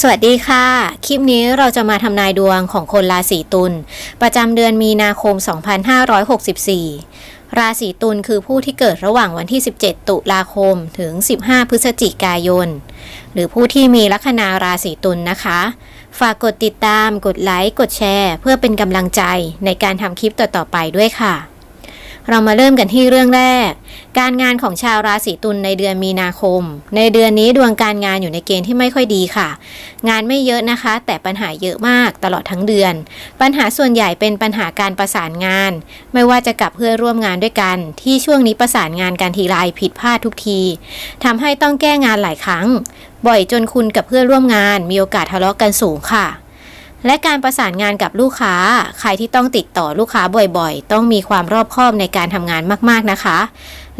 สวัสดีค่ะ คลิปนี้เราจะมาทำนายดวงของคนราศีตุลประจำเดือนมีนาคม 2564 ราศีตุลคือผู้ที่เกิดระหว่างวันที่ 17 ตุลาคมถึง 15 พฤศจิกายน หรือผู้ที่มีลัคนาราศีตุลนะคะ ฝากกดติดตาม กดไลค์ กดแชร์ เพื่อเป็นกำลังใจในการทำคลิปต่อๆไปด้วยค่ะ เรามาเริ่มกันที่เรื่องแรก การงานของชาวราศีตุลในเดือนมีนาคม ในเดือนนี้ดวงการงานอยู่ในเกณฑ์ที่ไม่ค่อยดีค่ะ งานไม่เยอะนะคะ แต่ปัญหาเยอะมากตลอดทั้งเดือน ปัญหาส่วนใหญ่เป็นปัญหาการประสานงาน ไม่ว่าจะกับเพื่อร่วมงานด้วยกัน ที่ช่วงนี้ประสานงานกันทีไรผิดพลาดทุกทีทำให้ต้องแก้งานหลายครั้ง บ่อยจนคุณกับเพื่อร่วมงานมีโอกาสทะเลาะกันสูงค่ะ และการประสานงานกับลูกค้า ใครที่ต้องติดต่อลูกค้าบ่อยๆ ต้องมีความรอบคอบในการทำงานมากๆนะคะ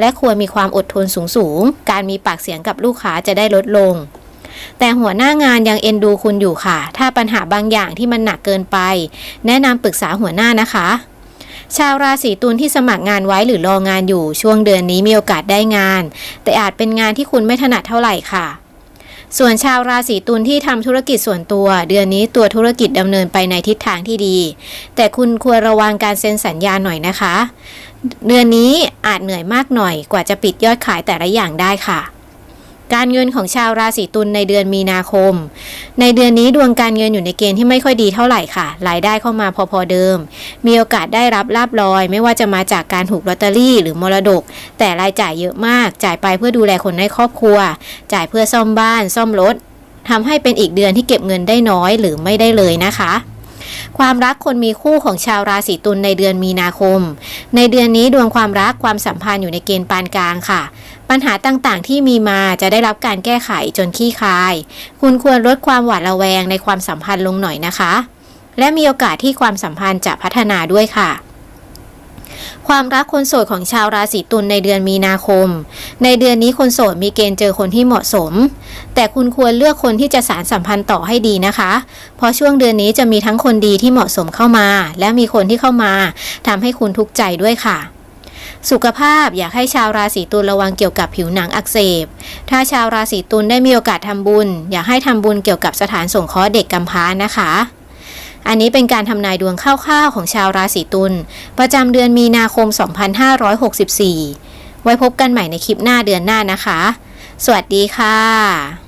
และควรมีความอดทนสูงๆ การมีปากเสียงกับลูกค้าจะได้ลดลง แต่หัวหน้างานยังเอ็นดูคุณอยู่ค่ะ ถ้าปัญหาบางอย่างที่มันหนักเกินไป แนะนำปรึกษาหัวหน้านะคะ ชาวราศีตุลที่สมัครงานไว้หรือรองานอยู่ช่วงเดือนนี้มีโอกาสได้งาน แต่อาจเป็นงานที่คุณไม่ถนัดเท่าไหร่ค่ะ ส่วนชาวราศีตุลที่ทำธุรกิจส่วนตัว เดือนนี้ตัวธุรกิจดำเนินไปในทิศทางที่ดี แต่คุณควรระวังการเซ็นสัญญาหน่อยนะคะ เดือนนี้อาจเหนื่อยมากหน่อยกว่าจะปิดยอดขายแต่ละอย่างได้ค่ะ การเงินของชาวราศีตุลในเดือนมีนาคม ในเดือนนี้ดวงการเงินอยู่ในเกณฑ์ที่ไม่ค่อยดีเท่าไหร่ค่ะ รายได้เข้ามาพอๆเดิม มีโอกาสได้รับลาบลอย ไม่ว่าจะมาจากการถูกลอตเตอรี่หรือมรดก แต่รายจ่ายเยอะมาก จ่ายไปเพื่อดูแลคนในครอบครัว จ่ายเพื่อซ่อมบ้าน ซ่อมรถทำให้เป็นอีกเดือนที่เก็บเงินได้น้อยหรือไม่ได้เลยนะคะ ความรักคนมีคู่ของชาวราศีตุลในเดือนมีนาคม ในเดือนนี้ดวงความรักความสัมพันธ์อยู่ในเกณฑ์ปานกลางค่ะ ปัญหาต่างๆ ที่มีมาจะได้รับการแก้ไขจนขี้คาย คุณควรลดความหวาดระแวงในความสัมพันธ์ลงหน่อยนะคะ และมีโอกาสที่ความสัมพันธ์จะพัฒนาด้วยค่ะ ความรักคนโสดของชาวราศีตุลในเดือนมีนาคม ในเดือนนี้คนโสดมีเกณฑ์เจอคนที่เหมาะสม แต่คุณควรเลือกคนที่จะสารสัมพันธ์ต่อให้ดีนะคะ เพราะช่วงเดือนนี้จะมีทั้งคนดีที่เหมาะสมเข้ามา และมีคนที่เข้ามาทำให้คุณทุกข์ใจด้วยค่ะสุขภาพอยากให้ชาวราศีตุลระวังเกี่ยวกับผิวหนังอักเสบ ถ้าชาวราศีตุลได้มีโอกาสทำบุญ อยากให้ทำบุญเกี่ยวกับสถานสงเคราะห์เด็กกำพร้านะคะ อันนี้เป็นการทำนายดวงคร่าวๆของชาวราศีตุลประจำเดือนมีนาคม 2564 ไว้พบกันใหม่ในคลิปหน้าเดือนหน้านะคะ สวัสดีค่ะ